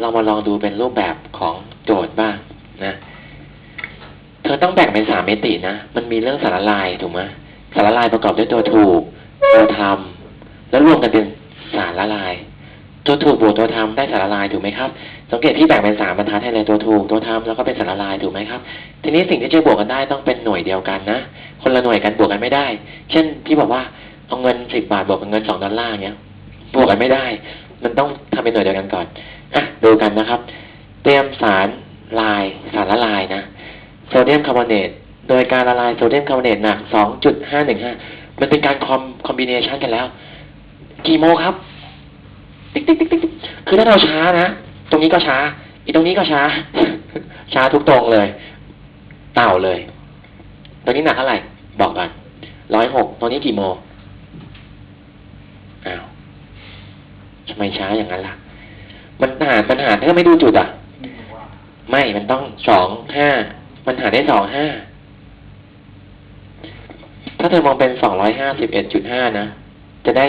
เรามาลองดูเป็นรูปแบบของโจทย์บ้างนะ เธอต้องแบ่งเป็นสามมิตินะ มันมีเรื่องสารละลายถูกไหมสารละลายประกอบด้วยตัวถูก ตัวทำแล้วรวมกันเป็นสารละลาย ตัวถูกบวกตัวทำได้สารละลายถูกไหมครับ สังเกตที่แบ่งเป็นสามบรรทัดให้เลยตัวถูกตัวทำแล้วก็เป็นสารละลายถูกไหมครับ ทีนี้สิ่งที่จะบวกกันได้ต้องเป็นหน่วยเดียวกันนะ คนละหน่วยกันบวกกันไม่ได้ เช่นพี่บอกว่าเอาเงินสิบบาทบวกกับเงินสองดอลลาร์เนี้ยบวกกันไม่ได้ มันต้องทำเป็นหน่วยเดียวกันก่อนอะดูกันนะครับ เตรียมสารลายสารละลายนะโซเดียมคาร์บอเนตโดยการละลายโซเดียมคาร์บอเนตหนัก 2.515 มันเป็นการคอมคอมบิเนชันกันแล้ว กี่โมครับ ติ๊กติ๊กติ๊กติ๊กคือถ้าเราช้านะ ตรงนี้ก็ช้า อีตรงนี้ก็ช้า ช้าทุกตรงเลย เต่าเลยตัวนี้หนักเท่าไหร่ บอกก่อนร้อยหกตัวนี้กี่โม อ้าว ทำไมช้าอย่างนั้นล่ะ มันหารมันหารถ้าไม่ดูจุดอะ ไม่มันต้องสองห้ามันหารได้สองห้าถ้าเธอมองเป็นสองร้อยห้าสิบเอ็ดจุดห้านะ จะได้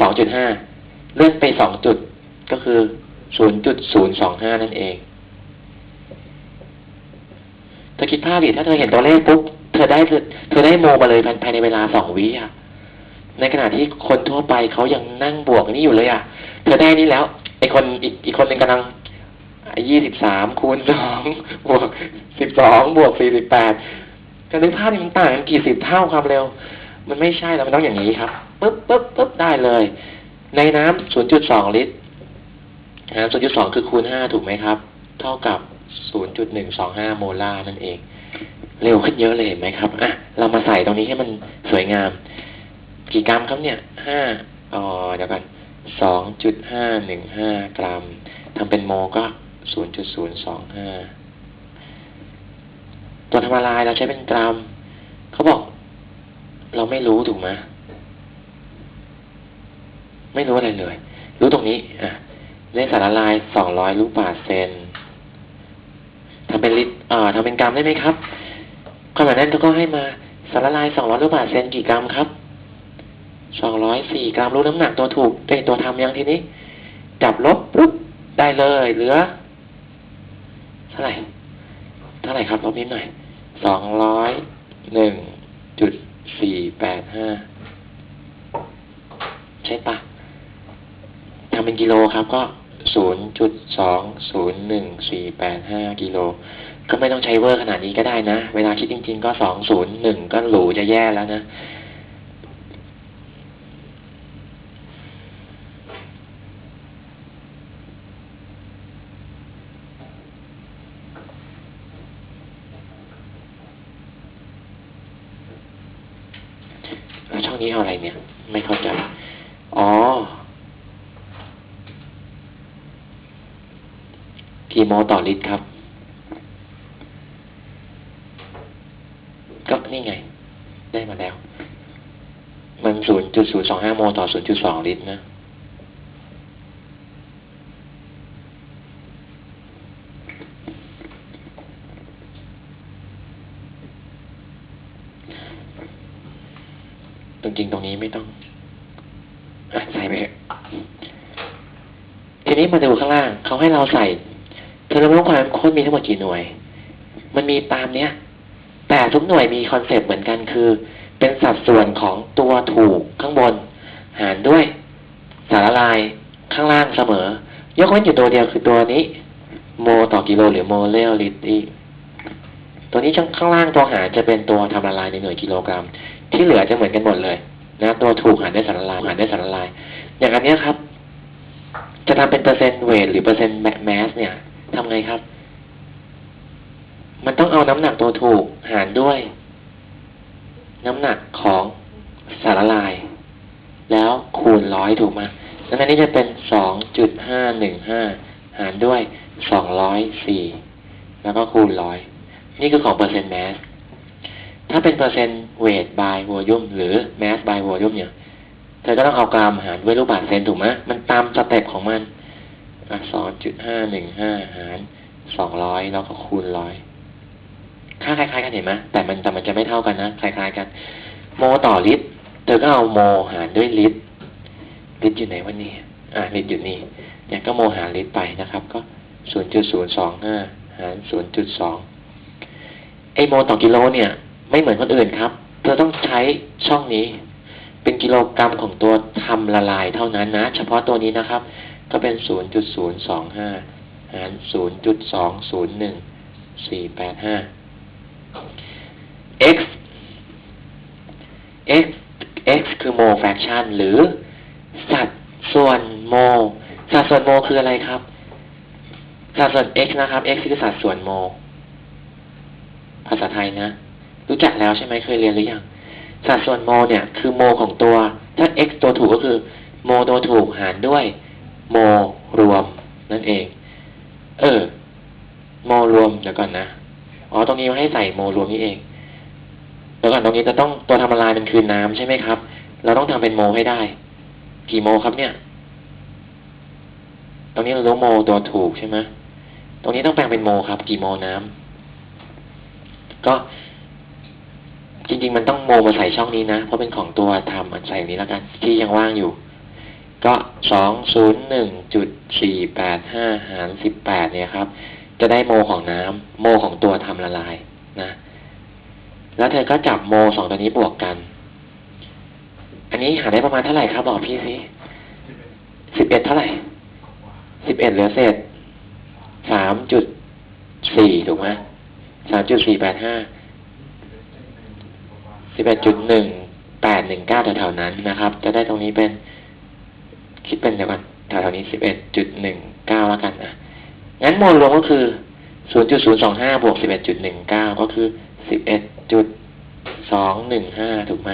สองจุดห้าเลื่อนไปสองจุดก็คือศูนย์จุดศูนย์สองห้านั่นเองเธอคิดภาพดิถ้าเธอเห็นตัวเลขปุ๊บเธอได้เธอเธอได้โมมาเลยภายภายในเวลาสองวิอะ ในขณะที่คนทั่วไปเขายังนั่งบวกนนี้อยู่เลยอะ เธอได้นี่แล้วไอคนอีกอีกคนหนึ่งกำลังยี่สิบสามคูณสองบวกสิบสองบวกสี่สิบแปดการนึกภาพมันต่างกันกี่สิบเท่าความเร็ว มันไม่ใช่แล้วมันต้องอย่างนี้ครับปึ๊บปึ๊บปึ๊บได้เลย ในน้ำศูนย์จุดสองลิตรน้ำศูนย์จุดสองคือคูณห้าถูกไหมครับ เท่ากับศูนย์จุดหนึ่งสองห้าโมลาร์นั่นเอง เร็วขึ้นเยอะเลยเห็นไหมครับอะเรามาใส่ตรงนี้ให้มันสวยงาม กี่กรัมครับเนี่ยห้าอ๋อเดี๋ยวกันสองจุดห้าหนึ่งห้ากรัมทำเป็นโมก็ศูนย์จุดศูนย์สองห้าตัวทำละลายเราใช้เป็นกรัมเขาบอก เราไม่รู้ถูกไหมไม่รู้อะไรเลย รู้ตรงนี้ อะเลขสารละลายสองร้อยลูกบาศก์เซนทำเป็นลิตรอ่าทำเป็นกรัมได้ไหมครับขณะนั้นเขาก็ให้มาสารละลายสองร้อยลูกบาศก์เซนกี่กรัมครับ สองร้อยสี่กรัมรู้น้ำหนักตัวถูกตัวตัวทำยังทีนี้ จับลบปุ๊บได้เลยเหลือเท่าไหร่เท่าไหร่ครับลบนิดหน่อยสองร้อยหนึ่งจุดสี่แปดห้าใช่ปะทำเป็นกิโลครับก็ศูนย์จุดสองศูนย์หนึ่งสี่แปดห้ากิโล ก็ไม่ต้องใช้เวอร์ขนาดนี้ก็ได้นะ เวลาคิดจริง ๆ ก็สองศูนย์หนึ่งก็หรูจะแย่แล้วนะ แล้วช่องนี้เอาอะไรเนี่ย ไม่เข้าใจ อ๋อ กี่โมต่อลิตรครับ ก็นี่ไง ได้มาแล้ว มันศูนย์จุดศูนย์สองห้าโมต่อศูนย์จุดสองลิตรนะจริงๆตรงนี้ไม่ต้องอใส่ไปทีนี้มาดูข้างล่าง เขาให้เราใส่ เทอร์โมความข้นมีทั้งหมดกี่หน่วย มันมีตามเนี้ย แต่ทุกหน่วยมีคอนเซปต์เหมือนกันคือ เป็นสัดส่วนของตัวถูกข้างบน หารด้วยสารละลายข้างล่างเสมอ ยกเว้นอยู่ตัวเดียวคือตัวนี้โมต่อกิโลหรือโมเลลิตรอีตัวนี้ข้างล่างตัวหารจะเป็นตัวทำละลายในหน่วยกิโลกรัม ที่เหลือจะเหมือนกันหมดเลยนะตัวถูกหารด้วยสารละลายหารด้วยสารละลาย อย่างอันเนี้ยครับ จะทำเป็นเปอร์เซ็นต์เวทหรือเปอร์เซ็นต์แมสเนี่ย ทำไงครับ มันต้องเอาน้ำหนักตัวถูกหารด้วย น้ำหนักของสารละลาย แล้วคูณร้อยถูกไหมดังนั้นนี่จะเป็นสองจุดห้าหนึ่งห้าหารด้วยสองร้อยสี่แล้วก็คูณร้อยนี่คือของเปอร์เซ็นต์แมสถ้าเป็นเปอร์เซ็นต์เวท by volume หรือ mass by volume เนี่ยเธอก็ต้องเอากรัมหารด้วยลูกบาศก์เซนถูกไหมมันตามสเต็ปของมัน สองจุดห้าหนึ่งห้าหารสองร้อยแล้วก็คูณร้อยค่าคล้ายๆกันเห็นไหมแต่มันแต่มันจะไม่เท่ากันนะคล้ายๆกัน โมต่อลิตร เธอก็เอาโมหารด้วยลิตร ลิตรอยู่ไหนวันนี้อ่าลิตรอยู่นี่เนี่ยก็โมหารลิตรไปนะครับ ก็ศูนย์จุดศูนย์สองห้าหารศูนย์จุดสองไอโมต่อกิโลเนี่ย ไม่เหมือนคนอื่นครับ เธอต้องใช้ช่องนี้ เป็นกิโลกรัมของตัวทำละลายเท่านั้นนะ เฉพาะตัวนี้นะครับ ก็เป็นศูนย์จุดศูนย์สองห้ารศูนย์จุดสองศูนย์หนึ่งสี่แปดห้า x x x คือ mole fraction หรือสัดส่วนโม สัดส่วนโมคืออะไรครับ สัดส่วน x นะครับ x คือสัดส่วนโม ภาษาไทยนะ รู้จักแล้วใช่ไหมเคยเรียนหรือยังสัดส่วนโมเนี่ย คือโมของตัว ถ้า x ตัวถูกก็คือ โมตัวถูกหารด้วย โมรวมนั่นเอง เออ โมรวมเดี๋ยวก่อนนะอ๋อตรงนี้ให้ใส่โมรวมนี่เองเดี๋ยวก่อนตรงนี้จะต้องตัวทำละลายมันคือน้ำใช่ไหมครับ เราต้องทำเป็นโมให้ได้ กี่โมครับเนี่ย ตรงนี้เรารู้โมตัวถูกใช่ไหมตรงนี้ต้องแปลงเป็นโมครับ กี่โมน้ำก็จริง ๆ มันต้องโมมาใส่ช่องนี้นะ เพราะเป็นของตัวทำมันใส่อย่างนี้แล้วกัน ที่ยังว่างอยู่ ก็สองศูนย์หนึ่งจุดสี่แปดห้าหารสิบแปดเนี่ยครับ จะได้โมของน้ำโมของตัวทำละลายนะ แล้วเธอก็จับโมสองตัวนี้บวกกัน อันนี้หาได้ประมาณเท่าไหร่ครับบอกพี่สิสิบเอ็ดเท่าไหร่สิบเอ็ดเหลือเศษสามจุดสี่ถูกไหมสามจุดสี่แปดห้าสิบเอ็ดจุดหนึ่งแปดหนึ่งเก้าแถวๆนั้นนะครับ จะได้ตรงนี้เป็น คิดเป็นเดี๋ยวก่อนแถวๆนี้สิบเอ็ดจุดหนึ่งเก้าแล้วกันอะงั้นโมลรวมก็คือศูนย์จุดศูนย์สองห้าบวกสิบเอ็ดจุดหนึ่งเก้าก็คือสิบเอ็ดจุดสองหนึ่งห้าถูกไหม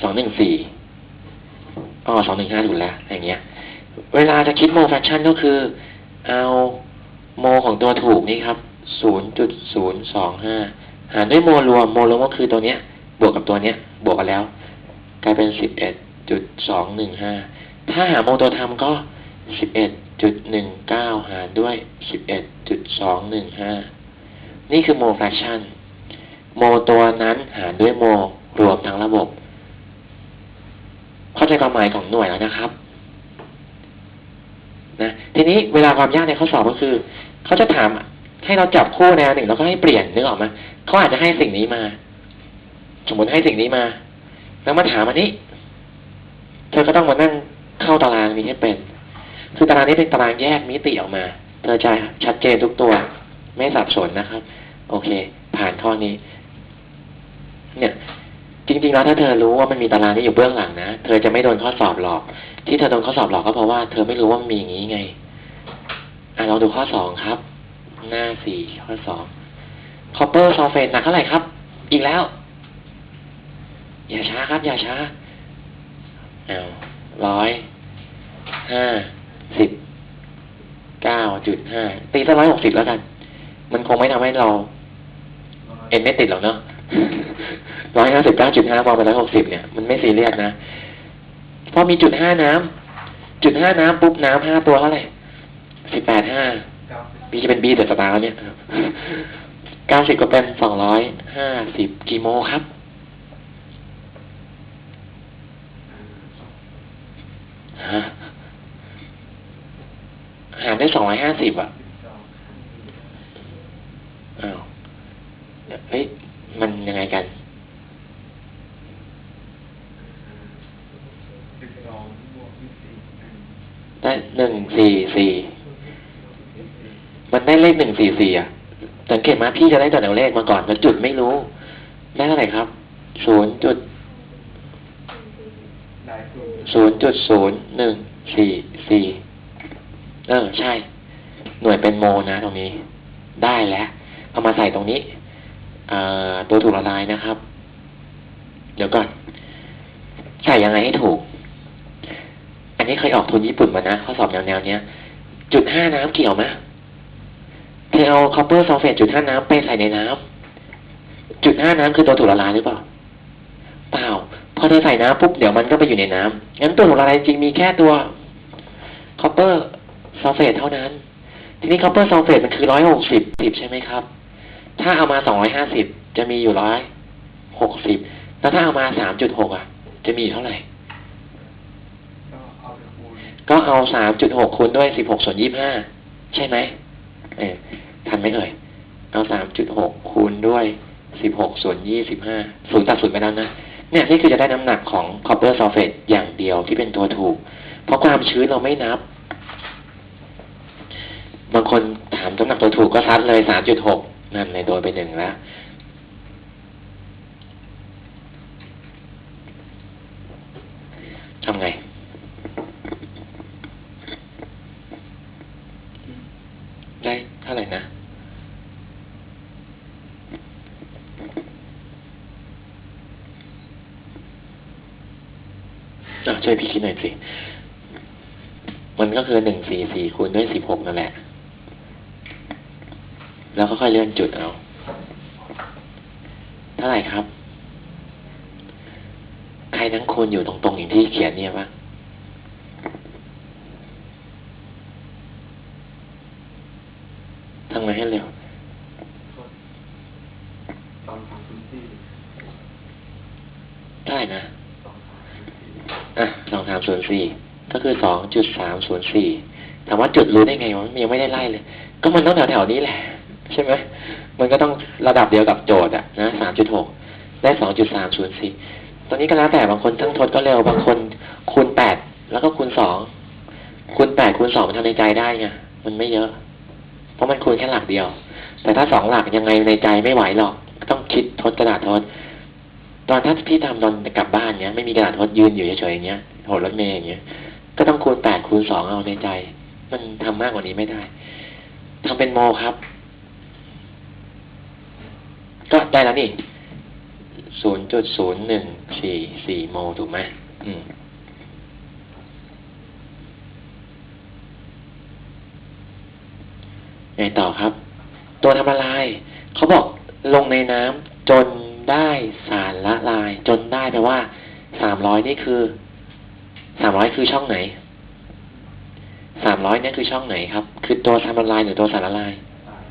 สองหนึ่งสี่อ๋อสองหนึ่งห้าถูกแล้วอย่างเงี้ย เวลาจะคิดโมแฟคชั่นก็คือ เอาโมของตัวถูกนี่ครับศูนย์จุดศูนย์สองห้าหารด้วยโมรวมโมรวมก็คือตัวเนี้ย บวกกับตัวเนี้ย บวกกันแล้ว กลายเป็นสิบเอ็ด จุดสองหนึ่งห้าถ้าหาโมตัวทำก็สิบเอ็ดจุดหนึ่งเก้าหารด้วยสิบเอ็ดจุดสองหนึ่งห้านี่คือโมแฟคชั่น โมตัวนั้นหารด้วยโมรวมทั้งระบบ เข้าใจความหมายของหน่วยแล้วนะครับนะทีนี้เวลาความยากในข้อสอบก็คือ เขาจะถามให้เราจับคู่แนวหนึ่งแล้วก็ให้เปลี่ยนนึกออกไหมเขาอาจจะให้สิ่งนี้มา สมมติให้สิ่งนี้มา แล้วมาถามอันนี้ ธอก็ต้องมานั่งเข้าตารางนี้ให้เป็น คือตารางนี้เป็นตารางแยกมิติออกมา เธอจะชัดเจนทุกตัว ไม่สับสนนะครับ โอเค ผ่านข้อนี้ เนี่ย จริง ๆ แล้วถ้าเธอรู้ว่ามันมีตารางนี้อยู่เบื้องหลังนะ เธอจะไม่โดนข้อสอบหลอก ที่เธอโดนข้อสอบหลอกก็เพราะว่าเธอไม่รู้ว่ามันมีอย่างนี้ไง อะเราดูข้อสองครับ หน้าสี่ข้อสองคอปเปอร์ซอลเฟตหนักเท่าไหร่ครับ อีกแล้ว อย่าช้าครับ อย่าช้า เอาร้อยห้าสิบเก้าจุดห้าตีสักร้อยหกสิบแล้วกัน มันคงไม่ทำให้เรา เอ็นไม่ติดหรอกเนาะร้อยห้าสิบเก้าจุดห้ามองไปร้อยหกสิบเนี่ย มันไม่ซีเรียสนะพอมีจุดห้าน้ำจุดห้าน้ำปุ๊บน้ำห้าตัวเท่าไหร่สิบแปดห้าบีจะเป็นบีเดอะสตาร์เนี่ยเก้าสิบก็เป็นสองร้อยห้าสิบกี่โมครับ ฮะ หารได้สองร้อยห้าสิบอะอ้าวเฮ้ย มันยังไงกันได้หนึ่งสี่สี่มันได้เลขหนึ่งสี่สี่อะสังเกตมาพี่จะได้ตัวแนวเลขมาก่อนมันจุดไม่รู้ ได้เท่าไหร่ครับศูนย์จุด ศูนย์จุดศูนย์หนึ่งสี่สี่เออใช่ หน่วยเป็นโมนะตรงนี้ ได้แล้วเอามาใส่ตรงนี้เออตัวถูกละลายนะครับ เดี๋ยวก่อน ใส่ยังไงให้ถูก อันนี้เคยออกทุนญี่ปุ่นมานะข้อสอบแนวแนวๆเนี้ย จุดห้าน้ำเกี่ยวไหมเธอเอาคอปเปอร์ซัลเฟตจุดห้าน้ำไปใส่ในน้ำจุดห้าน้ำคือตัวถูกละลายหรือเปล่า เปล่า พอเธอใส่น้ำปุ๊บเดี๋ยวมันก็ไปอยู่ในน้ำงั้นตัวถูกละลายจริงมีแค่ตัวคอปเปอร์ซัลเฟตเท่านั้น ทีนี้คอปเปอร์ซัลเฟตมันคือร้อยหกสิบสิบใช่ไหมครับ ถ้าเอามาสองร้อยห้าสิบจะมีอยู่ร้อยหกสิบแล้วถ้าเอามาสามจุดหกอะ จะมีอยู่เท่าไหร่ก็ก็เอาสามจุดหกคูณด้วยสิบหกส่วนยี่ห้าใช่ไหมเออทันไหมเอ่ยเอาสามจุดหกคูณด้วยสิบหกส่วนยี่สิบห้าศูนย์ตัดศูนย์ไปแล้วนะ เนี่ยนี่คือจะได้น้ำหนักของคอปเปอร์ซัลเฟตอย่างเดียวที่เป็นตัวถูก เพราะความชื้นเราไม่นับ บางคนถามน้ำหนักตัวถูกก็ซัดเลยสามจุดหกนั่นในโดนไปหนึ่งแล้วทำไง ได้เท่าไหร่นะ อะ ช่วยพี่คิดหน่อยสิ มันก็คือหนึ่งสี่สี่คูณด้วยสิบหกนั่นแหละ แล้วก็ค่อยเลื่อนจุดเอา เท่าไหร่ครับ ใครทั้งคนอยู่ตรงๆอย่างที่เขียนเนี่ยปะทำไงให้เร็ว ตอนสามพื้นที่ ได้นะ สองสามพื้นที่ อะสองสามศูนย์สี่ก็ คือสองจุดสามศูนย์สี่ถามว่าจุดรู้ได้ไงวะมันยังไม่ได้ไล่เลย ก็มันต้องแถวแถวๆนี้แหละ ใช่ไหมมันก็ต้องระดับเดียวกับโจทย์อะนะสามจุดหกได้สองจุดสามศูนย์สี่ตอนนี้ก็แล้วแต่บางคนทั้งทดก็เร็วบางคนคูณแปดแล้วก็คูณสองคูณแปดคูณสองมันทำในใจได้ไงมันไม่เยอะ เพราะมันคูณแค่หลักเดียว แต่ถ้าสองหลักยังไงในใจไม่ไหวหรอก ต้องคิดทดกระดาษทด ตอนถ้าพี่ทำตอนกลับบ้านเนี้ยไม่มีกระดาษทดยืนอยู่เฉยๆอย่างเงี้ยโหรถเมย์อย่างเงี้ย ก็ต้องคูณแปดคูณสองเอาในใจ มันทำมากกว่านี้ไม่ได้ทำเป็นโมครับ ก็ได้แล้วนี่ศูนย์จุดศูนย์หนึ่งสี่สี่โมถูกไหมอืมไงต่อครับ ตัวทำละลาย เขาบอกลงในน้ำจนได้สารละลาย จนได้แปลว่าสามร้อยนี่คือ สามร้อยคือช่องไหน สามร้อยเนี่ยคือช่องไหนครับ คือตัวทำละลายหรือตัวสารละลายสาย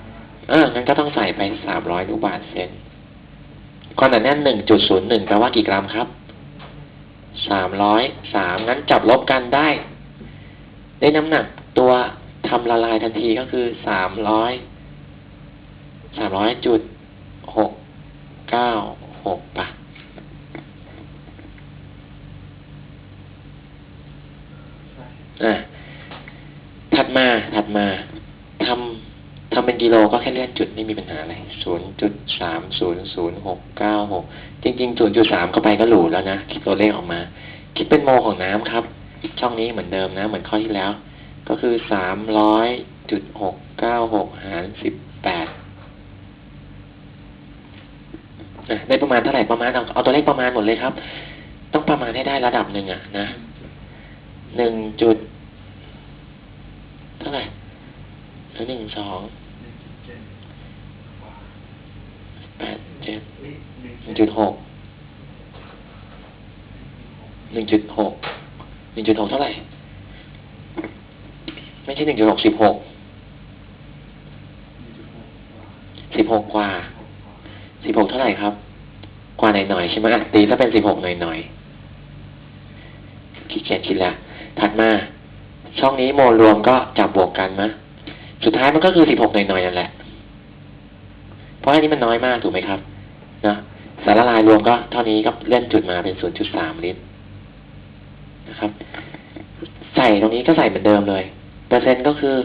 เอองั้นก็ต้องใส่ไปสามร้อยลูกบาศก์เซนความหนาแน่นหนึ่งจุดศูนย์หนึ่งแปลว่ากี่กรัมครับ สามร้อยสามงั้นจับลบกันได้ ได้น้ำหนักตัวทำละลายทันทีก็คือสามร้อย สามร้อยจุดหกเก้าหกปะ ใช่ อะถัดมาถัดมาทำทำเป็นกิโลก็แค่เลื่อนจุดไม่มีปัญหาอะไรศูนย์จุดสามศูนย์ศูนย์หกเก้าหกจริงๆศูนย์จุดสามเข้าไปก็หรูแล้วนะคิดตัวเลขออกมา คิดเป็นโมของน้ำครับ ช่องนี้เหมือนเดิมนะ เหมือนข้อที่แล้ว ก็คือสามร้อยจุดหกเก้าหกหารสิบแปดได้ประมาณเท่าไหร่ประมาณเอาเอาตัวเลขประมาณหมดเลยครับ ต้องประมาณให้ได้ระดับหนึ่งอะนะ หนึ่งจุดเท่าไหร่หรือหนึ่งสองแปดเจ็ดหนึ่งจุดหกหนึ่งจุดหกหนึ่งจุดหกเท่าไหร่ ไม่ใช่หนึ่งจุดหกสิบหกสิบหกกว่าสิบหกเท่าไหร่ครับ กว่าหน่อยๆใช่ไหมตีถ้าเป็นสิบหกหน่อยๆขี้เกียจคิดแล้ว ถัดมา ช่องนี้โมรวมก็จับบวกกันมะสุดท้ายมันก็คือสิบหกหน่อยๆนั่นแหละ เพราะอันนี้มันน้อยมากถูกไหมครับนะสารละลายรวมก็เท่านี้ก็เลื่อนจุดมาเป็นศูนย์จุดสามลิตรนะครับ ใส่ตรงนี้ก็ใส่เหมือนเดิมเลย เปอร์เซ็นต์ก็คือ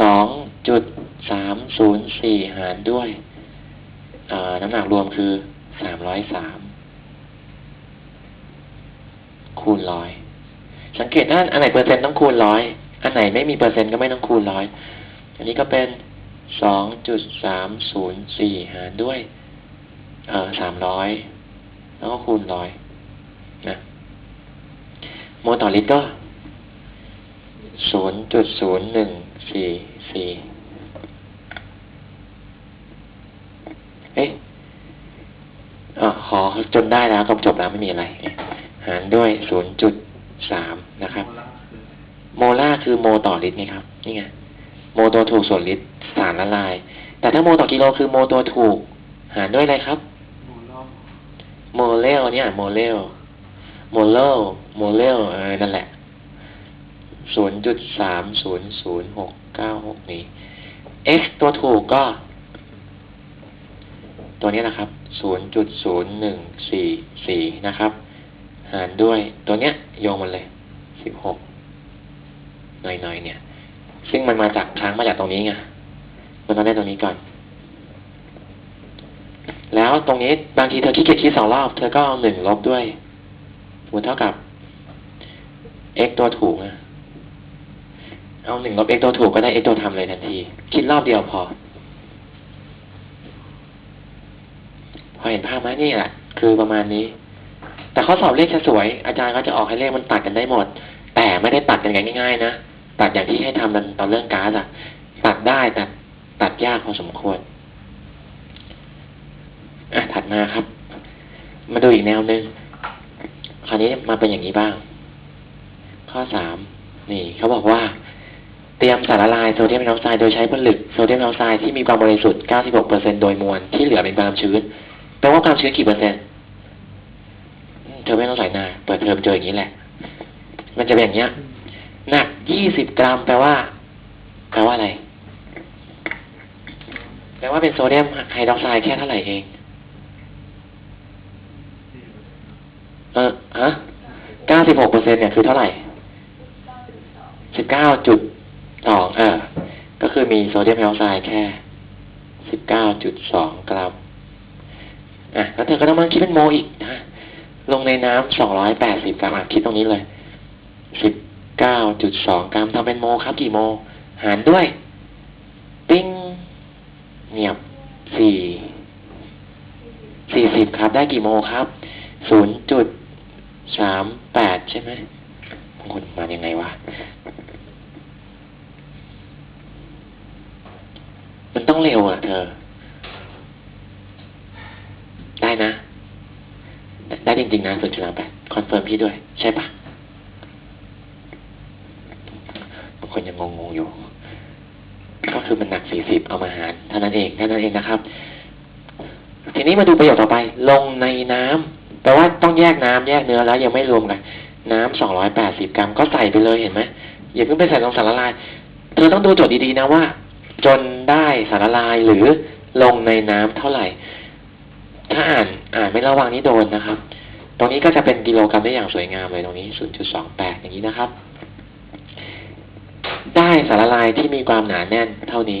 สองจุดสามศูนย์สี่หารด้วยน้ำหนักรวมคือสามร้อยสามคูณร้อย สังเกตด้านอันไหนเปอร์เซ็นต์ต้องคูณร้อยอันไหนไม่มีเปอร์เซ็นต์ก็ไม่ต้องคูณร้อยอันนี้ก็เป็นสองจุดสามศูนย์สี่หารด้วยเอ่อสามร้อยแล้วก็คูณร้อยนะโมลต่อลิตรก็ศูนย์จุดศูนย์หนึ่งสี่สี่เอ๊ะอะขอจนได้แล้วก็จบแล้วไม่มีอะไร หารด้วยศูนย์จุด สามนะครับ โมล่าคือโมต่อลิตรไงครับ นี่ไง โมตัวถูกส่วนลิตรสารละลาย แต่ถ้าโมต่อกิโลคือโมตัวถูก หารด้วยอะไรครับโมล่าโมเลลเนี่ย โมเลลโมเลลโมเลลเออนั่นแหละศูนย์จุดสามศูนย์ศูนย์หกเก้าหกนี้ x ตัวถูกก็ ตัวนี้นะครับศูนย์จุดศูนย์หนึ่งสี่สี่นะครับ หารด้วยตัวเนี้ยโยงมันเลยสิบหกหน่อยๆเนี่ย ซึ่งมันมาจากค้างมาจากตรงนี้ไงมันต้องได้ตรงนี้ก่อน แล้วตรงนี้บางทีเธอขี้เกียจคิดสองรอบเธอก็เอาหนึ่งลบด้วยมมติเท่ากับ x ตัวถูกนะเอาหนึ่งลบ x ตัวถูกก็ได้ x ตัวทำเลยทันที คิดรอบเดียวพอ พอเห็นภาพไหมนี่แหละคือประมาณนี้ แต่ข้อสอบเลขจะสวย อาจารย์ก็จะออกให้เลขมันตัดกันได้หมด แต่ไม่ได้ตัดกันง่ายๆนะตัดอย่างที่ให้ทำตอนตอนเรื่องก๊าซอะตัดได้แต่ตัดยากพอสมควรอะถัดมาครับ มาดูอีกแนวหนึ่งคราวนี้มาเป็นอย่างนี้บ้าง ข้อสามนี่เขาบอกว่า เตรียมสารละลายโซเดียมไฮดรอกไซด์โดยใช้ผลึกโซเดียมไฮดรอกไซด์ที่มีความบริสุทธิ์ 96%โดยมวลที่เหลือเป็นความชื้นแปลว่าความชื้นกี่เปอร์เซ็นต์ เธอไม่ต้องใส่หน้าเปิดเทอมเจออย่างนี้แหละ มันจะเป็นอย่างเงี้ยหนัก20กรัมแปลว่าแปลว่าอะไร แปลว่าเป็นโซเดียมไฮดรอกไซด์แค่เท่าไหร่เอง เออฮะ96เปอร์เซ็นเนี่ยคือเท่าไหร่สิบเก้าจุดสองเออ ก็คือมีโซเดียมไฮดรอกไซด์แค่สิบเก้าจุดสองกรัม อะ แล้วเธอก็ต้องมาคิดเป็นโมอีกนะ ลงในน้ำสองร้อยแปดสิบกรัมคิดตรงนี้เลยสิบเก้าจุดสองกรัมทำเป็นโมครับกี่โม หารด้วย ปิ้งเงียบสี่สี่สิบครับ ได้กี่โมครับศูนย์จุดสามแปดใช่ไหมบางคนมายังไงวะ มันต้องเร็วอะเธอ ได้นะ ได้จริงๆนะศูนย์จุดสามแปดคอนเฟิร์มพี่ด้วย ใช่ปะบางคนยังงงๆอยู่ ก็คือมันหนักสี่สิบเอามาหารเท่านั้นเองเท่านั้นเองนะครับ ทีนี้มาดูประโยคต่อไป ลงในน้ำแปลว่าต้องแยกน้ำแยกเนื้อแล้วยังไม่รวมกันน้ำสองร้อยแปดสิบกรัมก็ใส่ไปเลยเห็นไหมอย่าเพิ่งไปใส่ลงสารละลายเธอต้องดูโจทย์ดีๆนะว่า จนได้สารละลายหรือลงในน้ำเท่าไหร่ ถ้าอ่านอ่านไม่ระวังนี่โดนนะครับ ตรงนี้ก็จะเป็นกิโลกรัมได้อย่างสวยงามเลยตรงนี้ศูนย์จุดสองแปดอย่างนี้นะครับ ได้สารละลายที่มีความหนาแน่นเท่านี้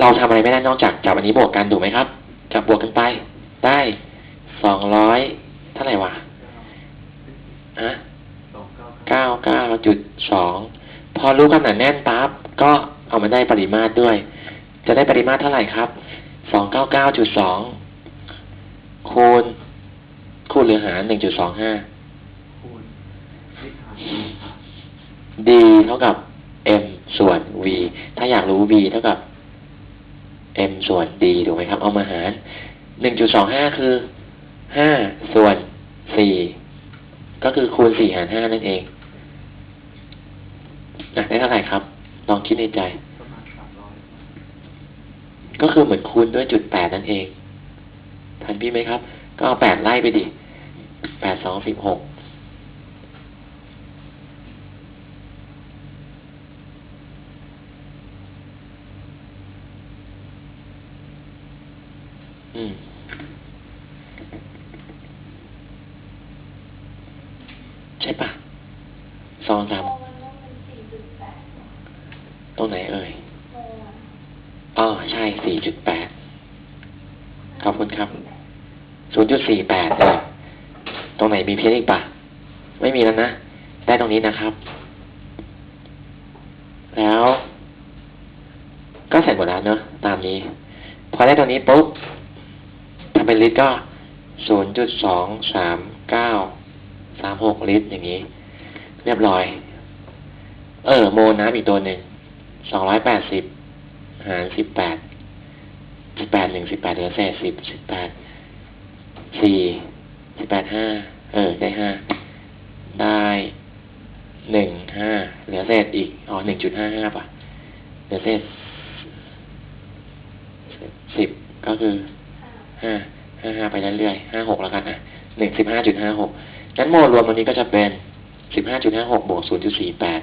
เราทำอะไรไม่ได้นอกจากจับอันนี้บวกกันถูกไหมครับ จับบวกกันไป ได้สองร้อยเท่าไหร่วะฮะสองเก้าเก้าเก้าจุดสองพอรู้ความหนาแน่นปั๊บก็เอามาได้ปริมาตรด้วย จะได้ปริมาตรเท่าไหร่ครับสองเก้าเก้าจุดสอง คูณคูณหรือหารหนึ่งจุดสองห้าคูณวิหาร d เท่ากับ m ส่วน v ถ้าอยากรู้ v เท่ากับ m ส่วน d ถูกไหมครับ เอามาหาร1.25คือ5ส่วน4ก็คือคูณ4หาร5นั่นเองนะได้เท่าไหร่ครับ ลองคิดในใจประมาณสามร้อยก็คือเหมือนคูณด้วยจุด8นั่นเอง ทันพี่ไหมครับ ก็เอา8ไล่ไปดิแปดสอืม ใช่ปะสองสามตรงไหนเอ่ยอ๋อใช่สี่จุดแปดขอบคุณครับศูนย์จุดสี่แปดเลยตรงไหนมี เพี้ยนอีกปะไม่มีแล้วนะ ได้ตรงนี้นะครับ แล้ว ก็เสร็จหมดแล้วเนอะตามนี้ พอได้ตรงนี้ปุ๊บถ้าเป็นลิตรก็ศูนย์จุดสองสามเก้าสามหกลิตรอย่างนี้ เรียบร้อย เออ โมน้ำอีกตัวหนึ่งสองร้อยแปดสิบหารสิบแปดสิบแปดหนึ่งสิบแปดเหลือเศษสิบสิบแปดสี่สิบแปดห้า เออได้ห้าได้หนึ่งห้าเหลือเศษอีก อ๋อหนึ่งจุดห้าห้าป่ะ เหลือเศษสิบก็คือห้าห้าห้าไปเรื่อยๆห้าหกแล้วกันอะหนึ่งสิบห้าจุดห้าหกนั้นโมรวมตรงนี้ก็จะเป็นสิบห้าจุดห้าหกบวกศูนย์จุดสี่แปด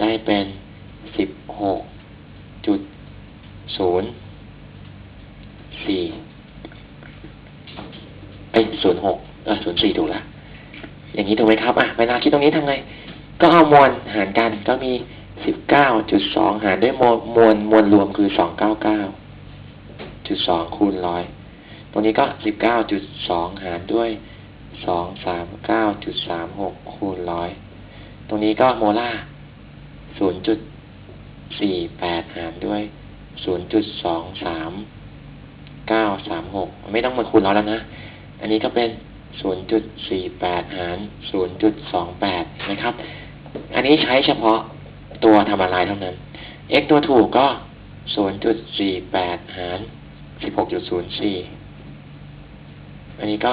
ได้เป็นสิบหกจุดศูนย์สี่เอ้ยศูนย์หกเออศูนย์สี่ถูกและ อย่างนี้ถูกไหมครับอะเวลาคิดตรงนี้ทำไง ก็เอามวลหารกันก็มีสิบเก้าจุดสองหารด้วยมวลมวลมวลรวมคือสองเก้าเก้าจุดสองคูณร้อยตรงนี้ก็สิบเก้าจุดสองหารด้วยสองสามเก้าจุดสามหกคูณร้อยตรงนี้ก็โมล่าศูนย์จุดสี่แปดหารด้วยศูนย์จุดสองสามเก้าสามหกไม่ต้องมาคูณร้อยแล้วนะ อันนี้ก็เป็น ศูนย์จุดสี่แปดหารศูนย์จุดสองแปดนะครับ อันนี้ใช้เฉพาะตัวทำละลายเท่านั้น x ตัวถูกก็ศูนย์จุดสี่แปดหารสิบหกจุดศูนย์สี่อันนี้ก็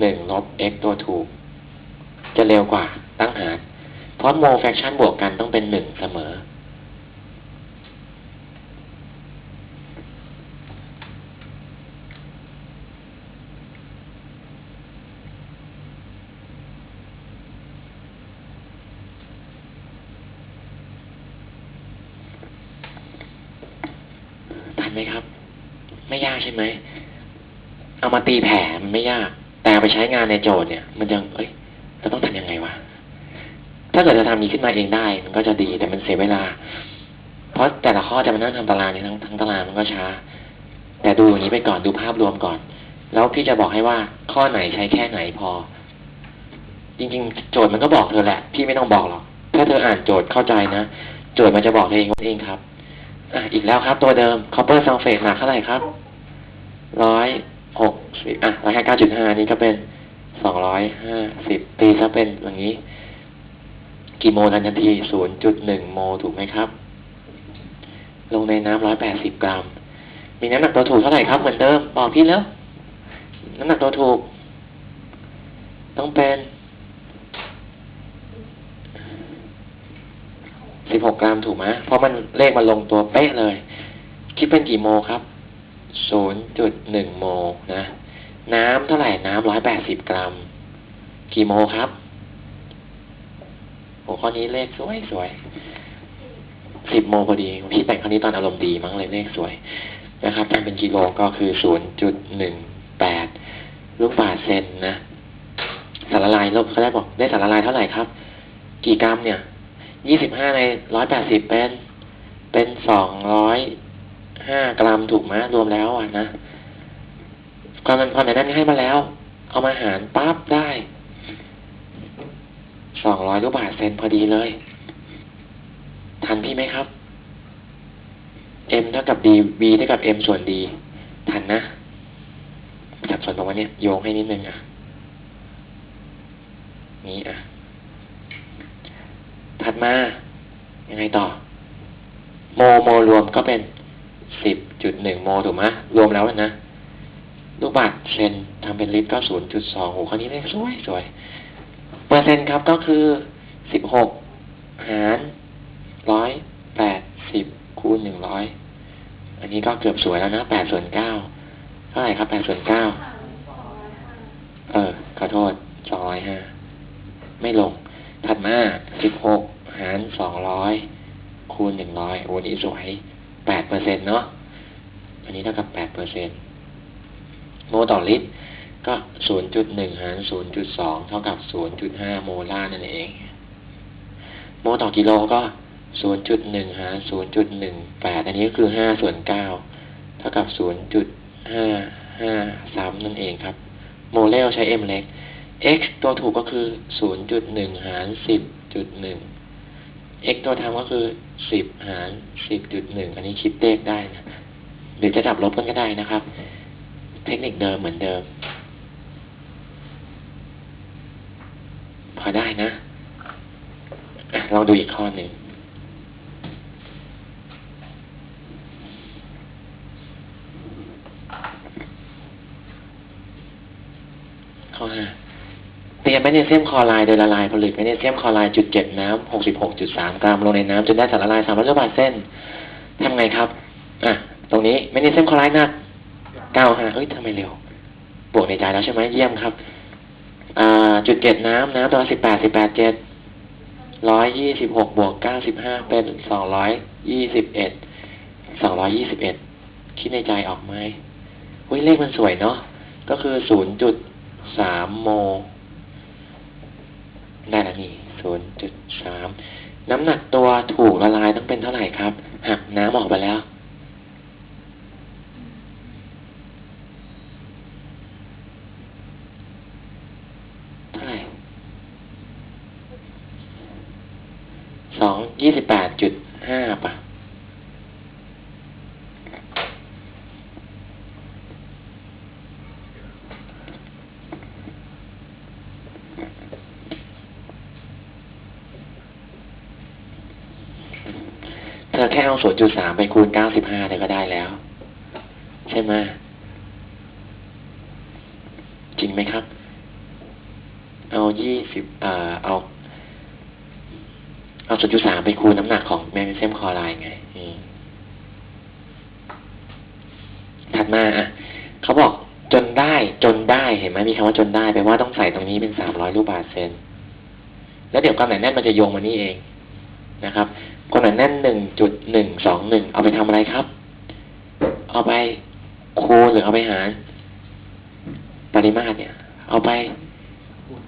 หนึ่งลบ x ตัวถูก จะเร็วกว่าตั้งหาร เพราะโมแฟคชันบวกกันต้องเป็นหนึ่งเสมอ ทันไหมครับ ไม่ยากใช่ไหม เอามาตีแผ่มันไม่ยาก แต่ไปใช้งานในโจทย์เนี่ย มันยังเอ้ยเราต้องทำยังไงวะถ้าเกิดจะทำนี้ขึ้นมาเองได้ มันก็จะดีแต่มันเสียเวลา เพราะแต่ละข้อจะมานั่งทำตารางเนี่ยทั้งทั้งตารางมันก็ช้า แต่ดูอย่างนี้ไปก่อนดูภาพรวมก่อน แล้วพี่จะบอกให้ว่าข้อไหนใช้แค่ไหนพอ จริง ๆ โจทย์มันก็บอกเธอแหละ พี่ไม่ต้องบอกหรอกถ้าเธออ่านโจทย์เข้าใจนะโจทย์มันจะบอกเธอเองว่าเองครับอะอีกแล้วครับ ตัวเดิม copper sulfate หนักเท่าไหร่ครับร้อย หกสิบอะร้อยห้าเก้าจุดห้านี่ก็เป็นสองร้อยห้าสิบตีซะเป็นอย่างนี้ กี่โมลทันทีศูนย์จุดหนึ่งโมถูกไหมครับ ลงในน้ำร้อยแปดสิบกรัม มีน้ำหนักตัวถูกเท่าไหร่ครับเหมือนเดิมบอกพี่แล้ว น้ำหนักตัวถูก ต้องเป็นสิบหกกรัมถูกไหมเพราะมันเลขมันลงตัวเป๊ะเลย คิดเป็นกี่โมครับ ศูนย์จุดหนึ่งโมนะ น้ำเท่าไหร่น้ำร้อยแปดสิบกรัม กี่โมครับโอ้ข้อนี้เลขสวยสวยสิบโมพอดี พี่แต่งข้อนี้ตอนอารมณ์ดีมั้งเลยเลขสวยนะครับถ้าเป็นกิโลก็คือศูนย์จุดหนึ่งแปดลูกบาศก์เซนนะ สารละลายลบเขาได้บอกได้สารละลายเท่าไหร่ครับ กี่กรัมเนี่ยยี่สิบห้าในร้อยแปดสิบเป็น เป็นสองร้อย ห้ากรัมถูกไหมรวมแล้วอะนะความมันความในนั้นให้มาแล้ว เอามาหารปั๊บได้สองร้อยลูกบาศก์เซนพอดีเลย ทันพี่ไหมครับ m เท่ากับ d b เท่ากับ m ส่วน d ทันนะสับสนประมาณนี้โยงให้นิดนึงอะนี้อะ ถัดมา ยังไงต่อ โมโมรวมก็เป็น สิบจุดหนึ่งโมถูกไหมรวมแล้วนะลูกบาศก์เซนทำเป็นลิตรก็ศูนย์จุดสองโหข้อนี้เลขสวยสวยเปอร์เซ็นต์ครับก็คือสิบหกหารร้อยแปดสิบคูณหนึ่งร้อยอันนี้ก็เกือบสวยแล้วนะแปดส่วนเก้าเท่าไหร่ครับแปดส่วนเก้าเออขอโทษสองร้อยห้าไม่ลง ถัดมาสิบหกหารสองร้อยคูณหนึ่งร้อยโอ้นี่สวย แปดเปอร์เซ็นเนาะอันนี้เท่ากับแปดเปอร์เซ็นโมต่อลิตรก็ศูนย์จุดหนึ่งหารศูนย์จุดสองเท่ากับศูนย์จุดห้าโมลาร์นั่นเอง โมต่อกิโลก็ศูนย์จุดหนึ่งหารศูนย์จุดหนึ่งแปดอันนี้ก็คือห้าส่วนเก้าเท่ากับศูนย์จุดห้าห้าซ้ำนั่นเองครับ โมเลลใช้ m เล็ก x ตัวถูกก็คือศูนย์จุดหนึ่งหารสิบจุดหนึ่ง x ตัวทำก็คือสิบหารสิบจุดหนึ่งอันนี้คิดเลขได้นะหรือจะจับลบกันก็ได้นะครับ เทคนิคเดิมเหมือนเดิม พอได้นะลองดูอีกข้อหนึ่งข้อห้า ยมแมกนีเซียมคลอไรด์โดยละลายผลึกแมกนีเซียมคลอไรด์จุดเจ็ดน้ำหกสิบหกจุดสามกรัมลงในน้ำจนได้สารละลายสามร้อยบาทเส้นทำไงครับ อะ ตรงนี้แมกนีเซียมคลอไรด์หนักเก้าห้าเฮ้ยทำไมเร็ว บวกในใจแล้วใช่ไหมเยี่ยมครับ อ่า จุดเจ็ดน้ำน้ำตัวสิบแปดสิบแปดเจ็ดร้อยยี่สิบหกบวกเก้าสิบห้าเป็นสองร้อยยี่สิบเอ็ดสองร้อยยี่สิบเอ็ดคิดในใจออกไหมอุ้ยเลขมันสวยเนาะก็คือศูนย์จุดสามโม ได้แล้วนี่ศูนย์จุดสามน้ำหนักตัวถูกละลายต้องเป็นเท่าไหร่ครับ หักน้ำออกไปแล้ว เท่าไหร่ สองยี่สิบแปดจุดห้าป่ะ เอาศูนย์จุดสามไปคูณเก้าสิบห้าเธอก็ได้แล้ว ใช่ไหมจริงไหมครับ เอายี่สิบเอ่อเอา เอาศูนย์จุดสามไปคูณน้ำหนักของแมกนีเซียมคลอไรด์ไงถัดมาอะเขาบอกจนได้จนได้เห็นไหมมีคำว่าจนได้แปลว่าต้องใส่ตรงนี้เป็นสามร้อยลูกบาศก์เซนแล้วเดี๋ยวความหนาแน่นมันจะโยงมานี่เองนะครับ ความหนาแน่นหนึ่งจุดหนึ่งสองหนึ่งเอาไปทำอะไรครับ เอาไปคูณหรือเอาไปหารปริมาตรเนี่ย เอาไป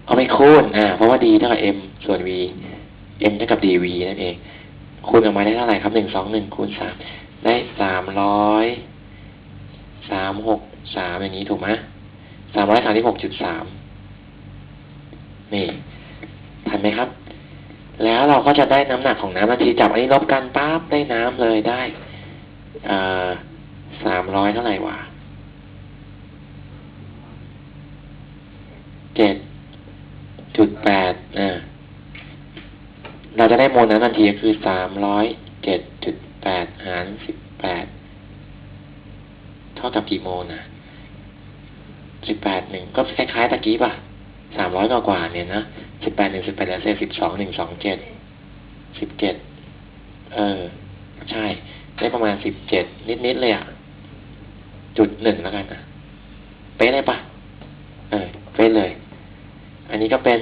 เอาไปคูณอ่าเพราะว่า d เท่ากับ m ส่วน v m เท่ากับ dv นั่นเอง คูณออกมาได้เท่าไหร่ครับหนึ่งสองหนึ่งคูณสามได้สามร้อยสามหกสามอย่างนี้ถูกไหมสามร้อยสามสิบหกจุดสามนี่ ทันไหมครับ แล้วเราก็จะได้น้ำหนักของน้ำนาทีจับอันนี้ลบกันปั๊บได้น้ำเลยได้อ่าสามร้อยเท่าไหร่วะเจ็ดจุดแปดอ่าเราจะได้โมลน้ำนาทีก็คือสามร้อยเจ็ดจุดแปดหารสิบแปดเท่ากับกี่โมลนะสิบแปดหนึ่งก็คล้ายๆตะกี้ป่ะสามร้อยกว่าเนี่ยนะ สิบแปดหนึ่งสิบแปดแล้วเศษสิบสองหนึ่งสองเจ็ดสิบเจ็ดเออ ใช่ ได้ประมาณสิบเจ็ดนิดๆเลยอะ จุดหนึ่งแล้วกันนะเป๊ะเลยปะเออเป๊ะเลย อันนี้ก็เป็น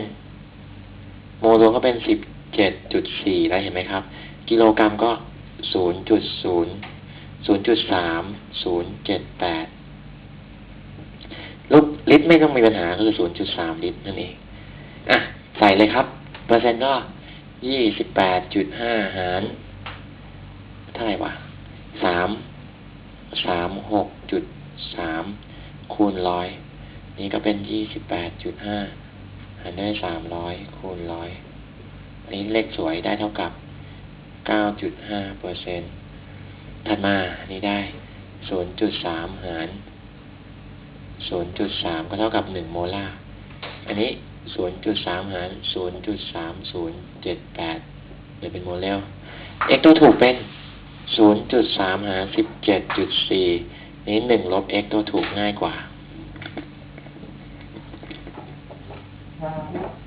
โมรวมก็เป็นสิบเจ็ดจุดสี่แล้วเห็นไหมครับ กิโลกรัมก็ศูนย์จุดศูนย์ศูนย์จุดสามศูนย์เจ็ดแปดลูกลิตรไม่ต้องมีปัญหาก็คือศูนย์จุดสามลิตรนั่นเองอะ ใส่เลยครับ เปอร์เซ็นต์ก็ยี่สิบแปดจุดห้าหารเท่าไหร่วะสามสามหกจุดสามคูณร้อยนี่ก็เป็นยี่สิบแปดจุดห้าหารด้วยสามร้อยคูณร้อยอันนี้เลขสวยได้เท่ากับเก้าจุดห้าเปอร์เซ็นต์ถัดมาอันนี้ได้ศูนย์จุดสามหารศูนย์จุดสามก็เท่ากับหนึ่งโมลาร์อันนี้ ศูนย์จุดสามหารศูนย์จุดสามศูนย์เจ็ดแปดเลยเป็นโมเลล x ตัวถูกเป็นศูนย์จุดสามหารสิบเจ็ดจุดสี่นี้หนึ่งลบ x ตัวถูกง่ายกว่า Thank you.